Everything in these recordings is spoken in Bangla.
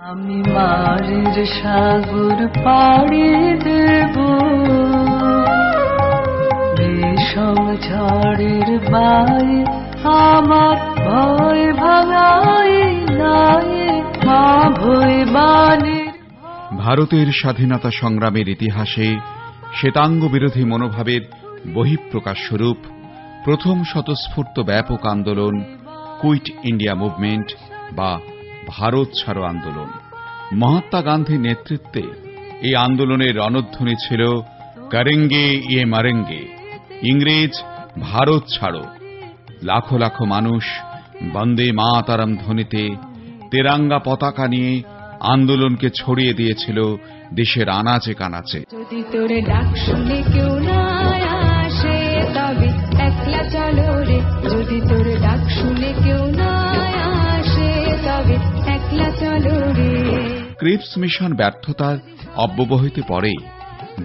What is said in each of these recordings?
আমি মারের সাগর পাড়ি দেব। রেশম ঝড়ের বাই আমার ভয় ভাঙাই নাই। মা ভয় ভারতের স্বাধীনতা সংগ্রামের ইতিহাসে শ্বেতাঙ্গ বিরোধী মনোভাবের বহিঃপ্রকাশ স্বরূপ প্রথম স্বতঃস্ফূর্ত ব্যাপক আন্দোলন কুইট ইন্ডিয়া মুভমেন্ট বা ভারত ছাড়ো আন্দোলন। মহাত্মা গান্ধীর নেতৃত্বে এই আন্দোলনের রণধ্বনি ছিল করেঙ্গে ইয়ে মারেঙ্গে। ইংরেজ, ভারত ছাড়ো। লাখো লাখো মানুষ বন্দে মাতারাম ধ্বনিতে তেরাঙ্গা পতাকা নিয়ে আন্দোলনকে ছড়িয়ে দিয়েছিল দেশের আনাচে কানাচে। যদি তোরে ডাক শুনে কেউ না ক্রিপস মিশন ব্যর্থতার অব্যবহিত পরেই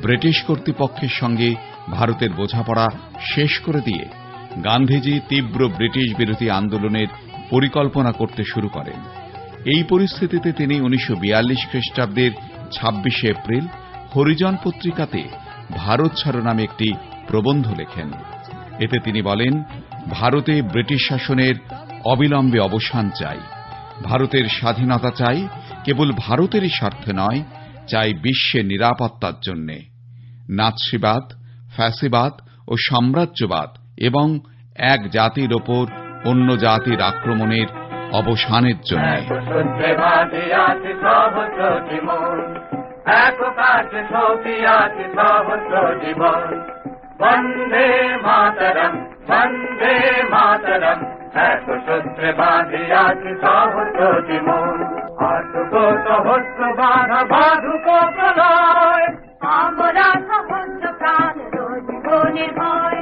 ব্রিটিশ কর্তৃপক্ষের সঙ্গে ভারতের বোঝাপড়া শেষ করে দিয়ে গান্ধীজি তীব্র ব্রিটিশ বিরোধী আন্দোলনের পরিকল্পনা করতে শুরু করেন। এই পরিস্থিতিতে তিনি উনিশশো খ্রিস্টাব্দের ছাব্বিশে এপ্রিল হরিজন পত্রিকাতে ভারত ছাড়ো নামে একটি প্রবন্ধ লেখেন। এতে তিনি বলেন, ভারতে ব্রিটিশ শাসনের অবিলম্বে অবসান চাই, ভারতের স্বাধীনতা চাই কেবল ভারতেরই স্বার্থে নয়, চাই বিশ্বের নিরাপত্তার জন্যে। নাৎসিবাদ, ফ্যাসিবাদ ও সাম্রাজ্যবাদ এবং এক জাতির ওপর অন্য জাতির আক্রমণের অবসানের জন্য। মাতরম, বন্দে মাতরম। এক সূত্রে বাঁধিয়াছি জীবন সহস্র বাধা বাধুক প্রলয় আমরা সহস্র প্রাণ জীবনের ভয়।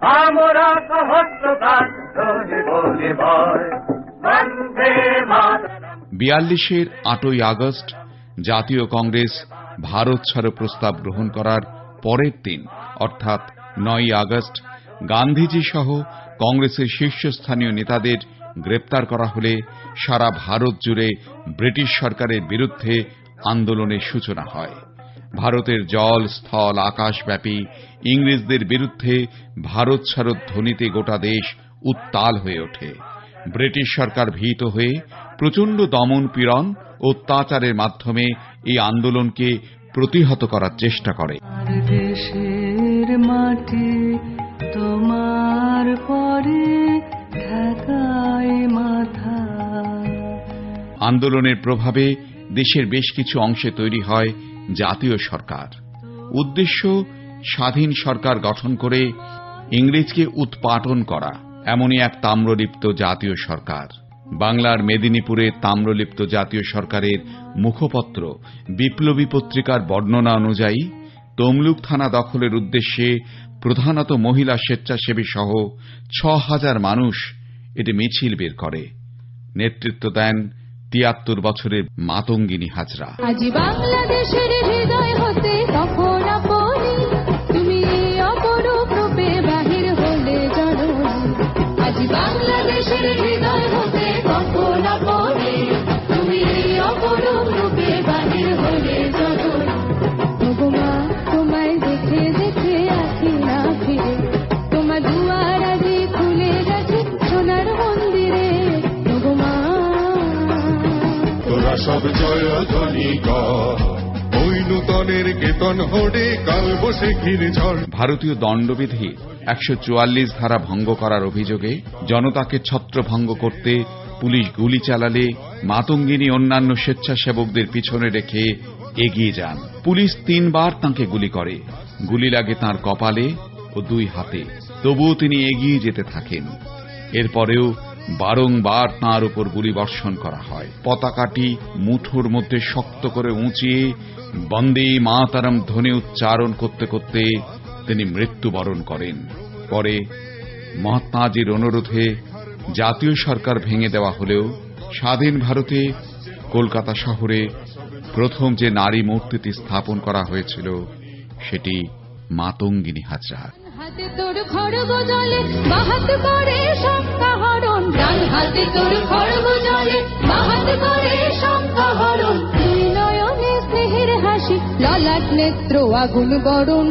আমরা সহস্র গান জীবনে ভয়। বন্দে মাতরম। বিয়াল্লিশের আটই আগস্ট জাতীয় কংগ্রেস ভারত ছাড়ো প্রস্তাব গ্রহণ করার পরের দিন অর্থাৎ নয় আগস্ট গান্ধীজি সহ কংগ্রেসের শীর্ষস্থানীয় নেতাদের গ্রেপ্তার করা হলে সারা ভারত জুড়ে ব্রিটিশ সরকারের বিরুদ্ধে আন্দোলনের সূচনা হয়। ভারতের জল, স্থল, আকাশব্যাপী ইংরেজদের বিরুদ্ধে ভারত ছাড়ো ধ্বনিতে গোটা দেশ উত্তাল হয়ে ওঠে। ব্রিটিশ সরকার ভীত হয়ে প্রচণ্ড দমন পীড়ন অত্যাচারের মাধ্যমে এই আন্দোলনকে প্রতিহত করার চেষ্টা করে। আন্দোলনের প্রভাবে দেশের বেশ কিছু অংশে তৈরি হয় জাতীয় সরকার। উদ্দেশ্য, স্বাধীন সরকার গঠন করে ইংরেজকে উৎপাটন করা, এমনই এক তাম্রলিপ্ত জাতীয় সরকার। বাংলার মেদিনীপুরে তাম্রলিপ্ত জাতীয় সরকারের মুখপত্র বিপ্লবী পত্রিকার বর্ণনা অনুযায়ী তমলুক থানা দখলের উদ্দেশ্যে প্রধানত মহিলা স্বেচ্ছাসেবী সহ ছ হাজার মানুষ এটি মিছিল বের করে। নেতৃত্ব দেন তিয়াত্তর বছরের মাতঙ্গিনী হাজরা। বাংলাদেশের হৃদয় হতে তখন তুমি রূপে বাংলাদেশের তুমি অপরূপ রূপে বাহির হলে সব জয় ধ্বনি ওই নূতনের কেতন হোড়ে কাল বসে ঝড়। ভারতীয় দণ্ডবিধি একশো চুয়াল্লিশ ধারা ভঙ্গ করার অভিযোগে জনতাকে ছত্রভঙ্গ করতে পুলিশ গুলি চালালে মাতঙ্গিনী অন্যান্য স্বেচ্ছাসেবকদের পিছনে রেখে এগিয়ে যান। পুলিশ তিনবার তাঁকে গুলি করে। গুলি লাগে তার কপালে ও দুই হাতে। তবুও তিনি এগিয়ে যেতে থাকেন। এরপরেও বারংবার তাঁর উপর গুলি বর্ষণ করা হয়। পতাকাটি মুঠোর মধ্যে শক্ত করে উঁচিয়ে বন্দে মাতারম ধ্বনি উচ্চারণ করতে করতে তিনি মৃত্যুবরণ করেন। পরে মহাত্মাজির অনুরোধে জাতীয় সরকার ভেঙে দেওয়া হলেও স্বাধীন ভারতে কলকাতা শহরে প্রথম যে নারী মূর্তিটি স্থাপন করা হয়েছিল, সেটি মাতঙ্গিনী হাজরা। ডান হাতে তোর জলে করে হরণ ললাট নেত্র আগুন বরণ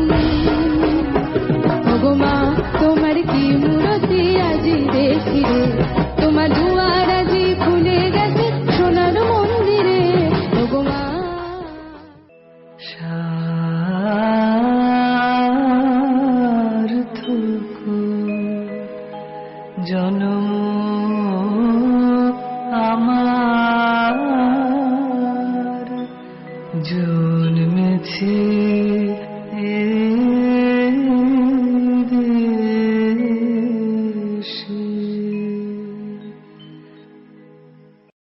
ওগো মা, তোমার কি মূরতি আজি দেখি রে? তোমার দুয়ার আজি খুলে গেছে সোনার মন্দিরে। ওগো মা। সার্থক জনম আমার জন্মেছে এ